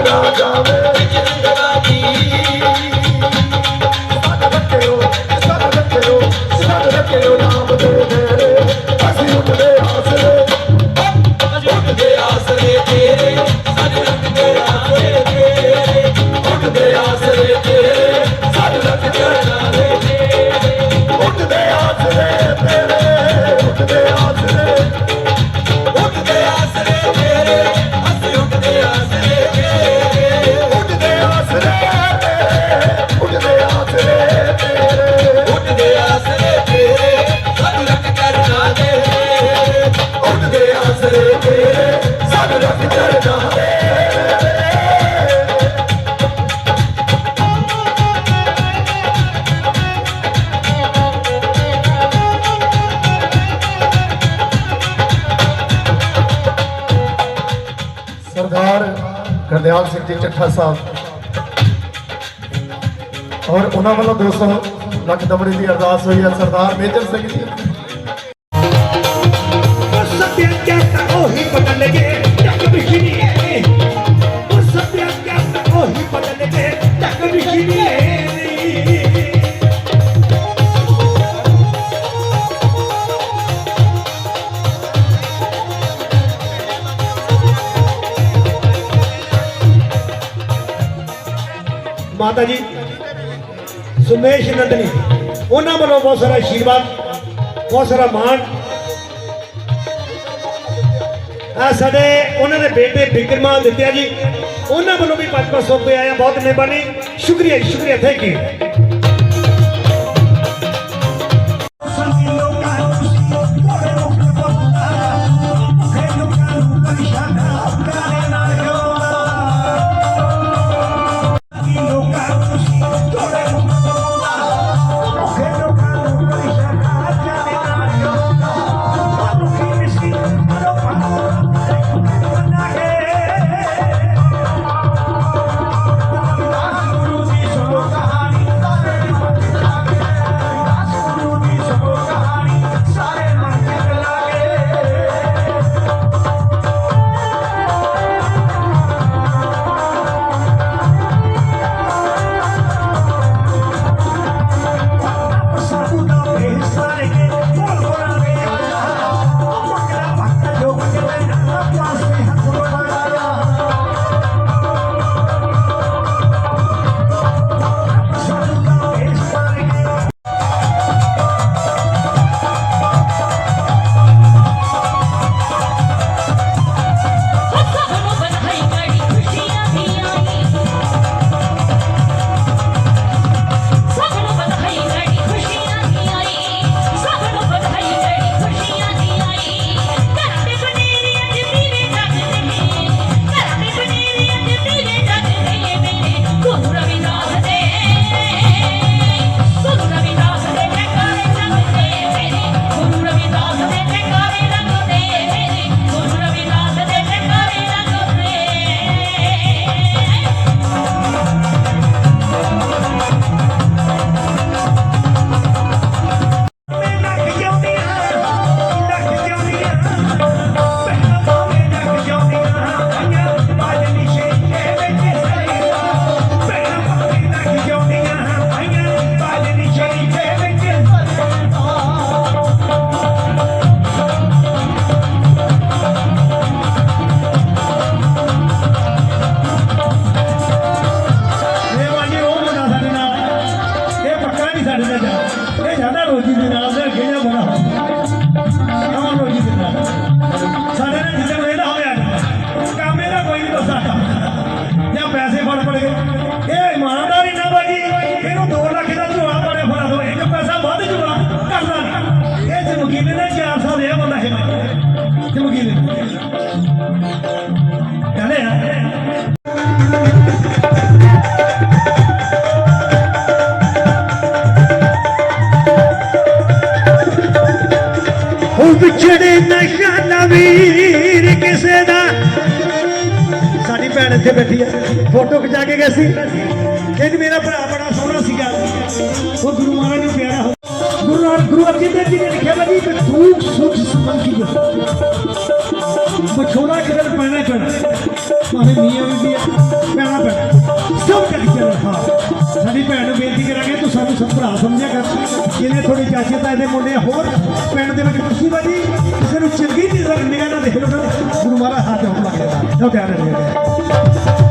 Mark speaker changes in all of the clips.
Speaker 1: ਨਾ ਜਾਵੇ। ਗਰਦਿਆਲ ਸਿੰਘ ਜੀ, ਚੱਠਾ ਸਾਹਿਬ। ਔਰ ਉਹਨਾਂ ਵੱਲੋਂ 200 ਲੱਖ ਦਮੜੀ ਦੀ ਅਰਦਾਸ ਹੋਈ ਹੈ ਸਰਦਾਰ ਮੇਜਰ ਸਿੰਘ ਜੀ।
Speaker 2: ਮਾਤਾ ਜੀ ਸੁਮੇਸ਼ ਨੰਦਨੀ ਉਹਨਾਂ ਵੱਲੋਂ ਬਹੁਤ ਸਾਰਾ ਆਸ਼ੀਰਵਾਦ ਬਹੁਤ ਸਾਰਾ ਮਾਣ। ਆ ਸਾਡੇ ਉਹਨਾਂ ਦੇ ਬੇਟੇ ਬਿਕਰਮਾ ਦਿੱਤਿਆ ਜੀ ਉਹਨਾਂ ਵੱਲੋਂ ਵੀ 500 ਰੁਪਏ ਆਇਆ ਬਹੁਤ ਮਿਹਰਬਾਨੀ। ਸ਼ੁਕਰੀਆ ਜੀ, ਸ਼ੁਕਰੀਆ ਥੈਂਕ ਯੂ ਪੱਕਾ ਜਾ ਇਹ ਸਾਡਾ ਰੋਜੀ ਦੇ ਨਾਲ ਦਾ ਖੇੜਾ ਬਣਾ ਕੌਣ ਰੋਜੀ ਦੇ ਨਾਲ। ਸਾਡੇ ਨਾਲ ਜਿੱਦਾਂ ਵੇਲਾ ਹੋਇਆ ਕੰਮ ਇਹਦਾ ਕੋਈ ਨਹੀਂ ਦੱਸਦਾ ਜਾਂ ਪੈਸੇ ਫੜ ਫੜ ਕੇ। ਇਹ ਇਮਾਨਦਾਰੀ ਨਾ ਬਾਜੀ। ਇਹਨੂੰ 2 ਲੱਖ ਦਾ ਝੋਲਾ ਪਾੜੇ ਫੜਾ ਦੋ। ਇੱਕ ਪੈਸਾ ਵੱਧ ਜੂਗਾ ਕਰਦਾ ਨਹੀਂ ਇਹ ਚਮਕੀਲੇ ਨੇ 400 ਦੇ ਬੰਦਾ ਹੈ ਚਮਕੀਲੇ ਕਹਿੰਦੇ ਆ। ਵੀਰ ਕਿਸੇ ਦਾ। ਸਾਡੀ ਭੈਣ ਇੱਥੇ ਬੈਠੀ ਆ। ਫੋਟੋ ਖਿਚਾ ਕੇ ਗਈ ਸੀ। ਕਹਿੰਦੀ ਮੇਰਾ ਭਰਾ ਬੜਾ ਸੋਹਣਾ ਸੀਗਾ। ਉਹ ਗੁਰੂ ਮਹਾਰਾਜ ਨੂੰ ਪਿਆਰਾ ਹੋ ਗੁਰੂ ਨਾਨਕ ਗੁਰੂ ਅਰਜਨ ਦੇਵ ਜੀ ਨੇ ਲਿਖਿਆ ਵਾ ਜੀ ਦੁੱਖ ਸੁੱਖ ਸੰਬੰਧੀ ਵਿਛੋੜਾ ਕਿਦਨ ਪੈਣਾ ਪੈਣਾ? ਭਾਵੇਂ ਮੀਆਂ ਵੀ ਪੈਣਾ ਪੈਣਾ। ਸਭ ਕਰਕੇ ਚੱਲਣਾ ਸਾਡੀ ਭੈਣ ਨੂੰ ਸਭ ਭਰਾ ਸਮਝਿਆ ਕਰ ਇਹਨੇ ਥੋੜੀ ਚਾਚੇ ਤਾਏ ਦੇ ਮੁੰਡੇ ਹੋਰ ਪਿੰਡ ਦੇ ਵਿੱਚ ਖੁਸ਼ੀ ਬਾਜੀ ਕਿਸੇ ਨੂੰ ਚੰਗੀ ਨਿਗਾਹ ਨਾਲ ਦੇਖ ਲਓ ਗੁਰੂ ਮਹਾਰਾਜ ਹੱਥ ਹੋਣ ਲੱਗ ਜਾਂਦਾ ਉਹ ਧਿਆਨ ਰੱਖਿਆ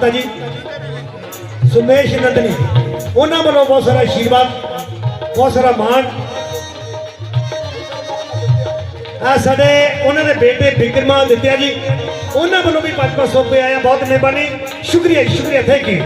Speaker 2: ਮਾਤਾ ਜੀ, ਸੁਮੇਸ਼ ਨੰਦਨੀ, ਉਹਨਾਂ ਵੱਲੋਂ ਬਹੁਤ ਸਾਰਾ ਆਸ਼ੀਰਵਾਦ ਬਹੁਤ ਸਾਰਾ ਮਾਣ। ਆ ਸਾਡੇ ਉਹਨਾਂ ਦੇ ਬੇਟੇ ਬਿਕਰਮਾ ਦਿੱਤਿਆ ਜੀ, ਉਹਨਾਂ ਵੱਲੋਂ ਵੀ 5-500 ਰੁਪਏ ਆਇਆ, ਬਹੁਤ ਮਿਹਰਬਾਨੀ। ਸ਼ੁਕਰੀਆ ਸ਼ੁਕਰੀਆ ਥੈਂਕ ਯੂ